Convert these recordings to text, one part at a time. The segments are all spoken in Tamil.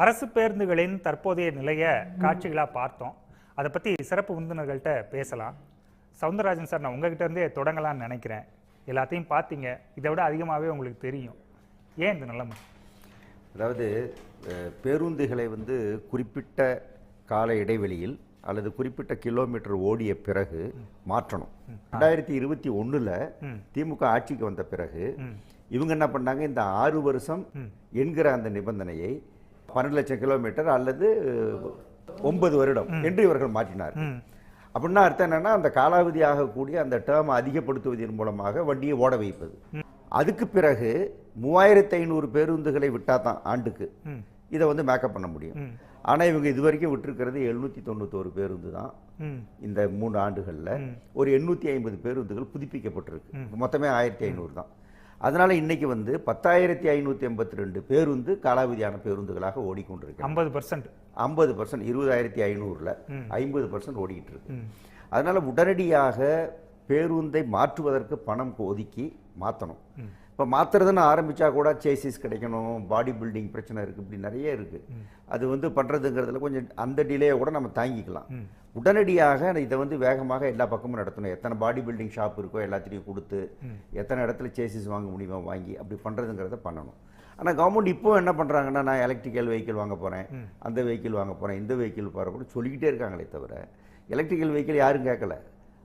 அரசு பேருந்துகளின் தற்போதைய நிலையை காட்சிகளாக பார்த்தோம். அதை பற்றி சிறப்பு விருந்தினர்கள்ட்ட பேசலாம். சவுந்தரராஜன் சார் நான் உங்ககிட்ட இருந்தே தொடங்கலாம்னு நினைக்கிறேன். எல்லாத்தையும் பார்த்தீங்க. இதை விட அதிகமாகவே உங்களுக்கு தெரியும். ஏன் இந்த நிலைமை? அதாவது பேருந்துகளை வந்து குறிப்பிட்ட கால இடைவெளியில் அல்லது குறிப்பிட்ட கிலோமீட்டர் ஓடிய பிறகு மாற்றணும். ரெண்டாயிரத்தி இருபத்தி ஒண்ணுல திமுக ஆட்சிக்கு வந்த பிறகு இவங்க என்ன பண்ணாங்க? இந்த ஆறு வருஷம் என்கிற அந்த நிபந்தனையை பன்னெண்டு லட்சம் கிலோமீட்டர் அல்லது ஒன்பது வருடம் என்று இவர்கள் மாற்றினார் அப்படின்னா அர்த்தம் என்னன்னா அந்த காலாவதி ஆகக்கூடிய அந்த டேர்ம் அதிகப்படுத்துவதன் மூலமாக வண்டியை ஓட வைப்பது. அதுக்கு பிறகு மூவாயிரத்தி ஐநூறு பேருந்துகளை விட்டா தான் ஆண்டுக்கு. இதை வந்து மேக்கப் பண்ண முடியும். ஆனா இவங்க இது வரைக்கும் விட்டிருக்கிறது எழுநூத்தி தொண்ணூத்தோரு பேருந்து தான் இந்த மூணு ஆண்டுகள்ல. ஒரு எண்ணூத்தி ஐம்பது பேருந்துகள் புதுப்பிக்கப்பட்டிருக்கு. மொத்தமே ஆயிரத்தி ஐநூறு தான். அதனால இன்னைக்கு வந்து பத்தாயிரத்தி ஐநூத்தி எண்பத்தி ரெண்டு பேருந்து காலாவதியான பேருந்துகளாக ஓடிக்கொண்டிருக்கு ஐம்பது பர்சன்ட் ஐம்பது பர்சன்ட் இருபதாயிரத்தி ஐநூறுல ஐம்பது பர்சன்ட் ஓடிக்கிட்டு இருக்கு அதனால உடனடியாக பேருந்தை மாற்றுவதற்கு பணம் ஒதுக்கி மாற்றணும் இப்போ மாற்றுறதுன்னு ஆரம்பிச்சா கூட சேசிஸ் கிடைக்கணும் பாடி பில்டிங் பிரச்சனை இருக்குது இப்படி நிறைய இருக்குது அது வந்து பண்ணுறதுங்கிறதுல கொஞ்சம் அந்த டிலேயை கூட நம்ம தாங்கிக்கலாம். உடனடியாக இதை வந்து வேகமாக எல்லா பக்கமும் நடத்தணும். எத்தனை பாடி பில்டிங் ஷாப் இருக்கோ எல்லாத்தையும் கொடுத்து எத்தனை இடத்துல சேசிஸ் வாங்க முடியுமோ வாங்கி அப்படி பண்ணுறதுங்கிறத பண்ணணும். ஆனால் கவர்மெண்ட் இப்போ என்ன பண்ணுறாங்கன்னா நான் எலக்ட்ரிக்கல் வெஹிக்கிள் வாங்க போகிறேன் அந்த வெஹிக்கிள் வாங்க போகிறேன் இந்த வெஹிக்கிள் போகிற சொல்லிக்கிட்டே இருக்காங்களே தவிர எலக்ட்ரிக்கல் வெஹிக்கிள் யாரும் கேட்கல.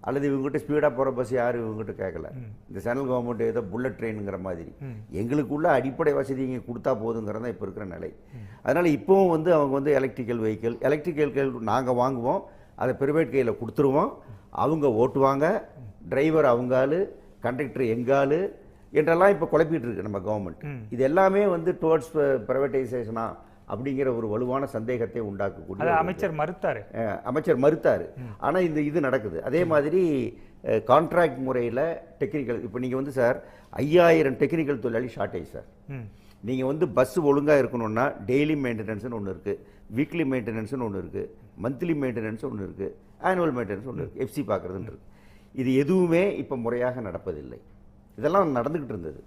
அல்லது இவங்ககிட்ட ஸ்பீடாக போகிற பஸ் யாரும் இவங்ககிட்ட கேட்கல இந்த சென்ட்ரல் கவர்மெண்ட் ஏதோ புல்லட் ட்ரெயினுங்கிற மாதிரி. எங்களுக்குள்ள அடிப்படை வசதி இங்கே கொடுத்தா போதுங்கிறது தான் இப்போ இருக்கிற நிலை. அதனால் இப்போவும் வந்து அவங்க வந்து எலக்ட்ரிக்கல் வெஹிக்கிள் எலக்ட்ரிக்கல் நாங்கள் வாங்குவோம். அதை பிரைவேட் கையில் கொடுத்துருவோம். அவங்க ஓட்டுவாங்க. டிரைவர் அவங்க ஆளு கண்டக்டர் எங்க ஆளு என்றெல்லாம் இப்போ குழப்பிட்டு இருக்கு நம்ம கவர்மெண்ட் இது எல்லாமே வந்து டுவர்ட்ஸ் ப்ரைவேட்டைசேஷனா அப்படிங்கிற ஒரு வலுவான சந்தேகத்தை உண்டாக்கக்கூடிய அமைச்சர் மறுத்தாரு. அமைச்சர் மறுத்தார். ஆனால் இந்த இது நடக்குது. அதே மாதிரி கான்ட்ராக்ட் முறையில் டெக்னிக்கல் இப்போ நீங்கள் வந்து சார் ஐயாயிரம் டெக்னிக்கல் தொழிலாளி ஷார்ட்டேஜ் சார். நீங்கள் வந்து பஸ் ஒழுங்காக இருக்கணும்னா டெய்லி மெயின்டெனன்ஸ்னு ஒன்று இருக்குது வீக்லி மெயின்டெனன்ஸ்னு ஒன்று இருக்குது மந்த்லி மெயின்டெனன்ஸ் ஒன்று இருக்குது ஆனுவல் மெயின்டெனன்ஸ் ஒன்று இருக்குது எஃப்சி பார்க்குறதுன்னு இருக்கு. இது எதுவுமே இப்போ முறையாக நடப்பதில்லை. இதெல்லாம் நடந்துக்கிட்டு இருந்தது.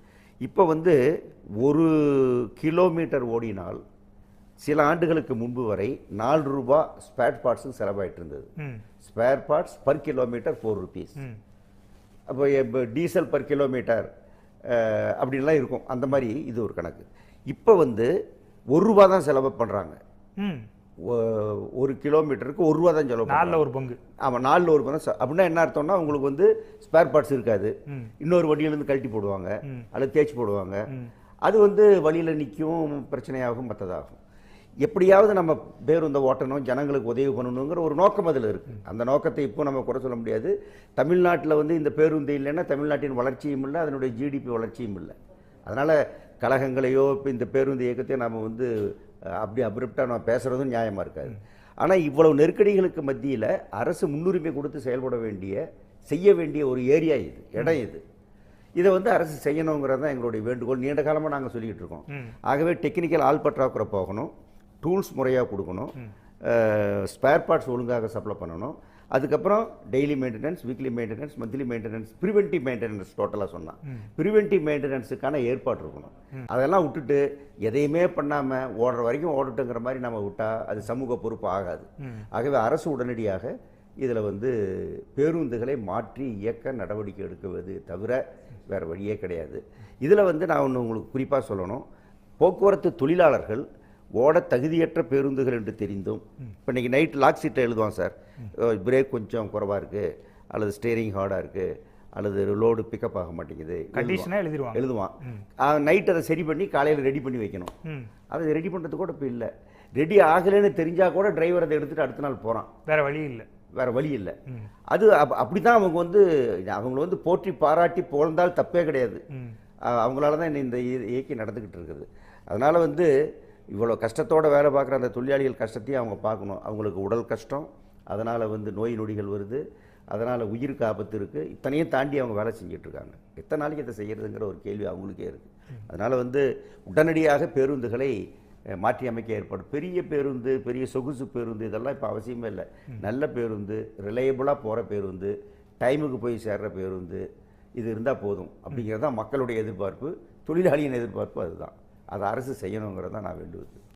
இப்போ வந்து ஒரு கிலோமீட்டர் ஓடினால் சில ஆண்டுகளுக்கு முன்பு வரை நாலு ரூபா ஸ்பேர் பார்ட்ஸுக்கு செலவாயிட்டு இருந்தது. Spare parts per kilometre four rupees அப்போ டீசல் பர் கிலோமீட்டர் அப்படின்லாம் இருக்கும். அந்த மாதிரி இது ஒரு கணக்கு. இப்போ வந்து ஒரு ரூபா தான் செலவு பண்ணுறாங்க ஒரு கிலோமீட்டருக்கு ஒரு ரூபா தான் செலவு. நாலில் ஒரு பங்கு. ஆமாம் நாலில் ஒரு செ- அப்படின்னா என்ன அர்த்தம்னா உங்களுக்கு வந்து ஸ்பேர் பார்ட்ஸ் இருக்காது. இன்னொரு வண்டியிலேருந்து கழட்டி போடுவாங்க. அல்லது தேய்ச்சி போடுவாங்க. அது வந்து வழியில் நிற்கும் பிரச்சனையாகும் மற்றதாகும் எப்படியாவது நம்ம பேருந்தை ஓட்டணும் ஜனங்களுக்கு உதவி பண்ணணுங்கிற ஒரு நோக்கம் அதில் இருக்குது அந்த நோக்கத்தை இப்போ நம்ம குறை சொல்ல முடியாது. தமிழ்நாட்டில் வந்து இந்த பேருந்து இல்லைன்னா தமிழ்நாட்டின் வளர்ச்சியும் இல்லை அதனுடைய ஜிடிபி வளர்ச்சியும் இல்லை. அதனால் கழகங்களையோ இப்போ இந்த பேருந்து இயக்கத்தையோ நம்ம வந்து அப்படி அப்ரிப்டாக நம்ம பேசுகிறதும் நியாயமாக இருக்காது. ஆனால் இவ்வளவு நெருக்கடிகளுக்கு மத்தியில் அரசு முன்னுரிமை கொடுத்து செயல்பட வேண்டிய செய்ய வேண்டிய ஒரு ஏரியா இது இடம் இது. இதை வந்து அரசு செய்யணுங்கிறது தான் எங்களுடைய வேண்டுகோள். நீண்ட காலமாக நாங்கள் சொல்லிக்கிட்டு இருக்கோம். ஆகவே டெக்னிக்கல் ஆள் பற்றாக்குறை போகணும். டூல்ஸ் முறையாக கொடுக்கணும். ஸ்பேர் பார்ட்ஸ் ஒழுங்காக சப்ளை பண்ணணும். அதுக்கப்புறம் daily maintenance weekly maintenance monthly maintenance preventive maintenance டோட்டலாக சொன்னான் ப்ரிவென்டிவ் மெயின்டெனன்ஸுக்கான ஏற்பாடு இருக்கணும். அதெல்லாம் விட்டுட்டு எதையுமே பண்ணாமல் ஓடுற வரைக்கும் ஓடட்டுங்கிற மாதிரி நம்ம விட்டால் அது சமூக பொறுப்பு ஆகாது. ஆகவே அரசு உடனடியாக இதில் வந்து பேருந்துகளை மாற்றி இயக்க நடவடிக்கை எடுக்குவது தவிர வேறு வழியே கிடையாது. இதில் வந்து நான் ஒன்று உங்களுக்கு குறிப்பாக சொல்லணும். போக்குவரத்து தொழிலாளர்கள் ஓட தகுதியற்ற பேருந்துகள் என்று தெரிந்தும் இப்போ இன்னைக்கு நைட் லாக் சீட்டை எழுதுவான் சார். பிரேக் கொஞ்சம் குறைவாக இருக்குது அல்லது ஸ்டேரிங் ஹார்டாக இருக்குது அல்லது லோடு பிக்கப் ஆக மாட்டேங்குது. கண்டிஷனாக எழுதிருவாங்க. எழுதுவான். நைட் அதை சரி பண்ணி காலையில் ரெடி பண்ணி வைக்கணும். அதை ரெடி பண்ணுறது கூட இப்போ இல்லை. ரெடி ஆகலைன்னு தெரிஞ்சா கூட டிரைவர் அதை எடுத்துட்டு அடுத்த நாள் போகிறான் வேற வழி இல்லை. வேற வழி இல்லை. அது அப் அப்படி தான் அவங்க வந்து அவங்கள வந்து போற்றி பாராட்டி புகழ்ந்தால் தப்பே கிடையாது. அவங்களால தான் இந்த இய- இயக்கி நடந்துக்கிட்டு இருக்குது. அதனால் வந்து இவ்வளோ கஷ்டத்தோட வேலை பார்க்குற அந்த தொழிலாளிகள் கஷ்டத்தையும் அவங்க பார்க்கணும். அவங்களுக்கு உடல் கஷ்டம் அதனால் வந்து நோய் நொடிகள் வருது அதனால் உயிருக்கு ஆபத்து இருக்குது இத்தனையும் தாண்டி அவங்க வேலை செஞ்சிட்ருக்காங்க. எத்தனை நாளைக்கு இதை செய்கிறதுங்கிற ஒரு கேள்வி அவங்களுக்கே இருக்குது அதனால் வந்து உடனடியாக பேருந்துகளை மாற்றி அமைக்க ஏற்பாடு. பெரிய பேருந்து பெரிய சொகுசு பேருந்து இதெல்லாம் இப்போ அவசியமே இல்லை. நல்ல பேருந்து ரிலையபிளாக போகிற பேருந்து டைமுக்கு போய் சேர்ற பேருந்து இது இருந்தால் போதும். அப்படிங்கிறது தான் மக்களுடைய எதிர்பார்ப்பு தொழிலாளியின் எதிர்பார்ப்பு அதுதான். அதை அரசு செய்யணுங்கிறது தான் நான் வேண்டுவது.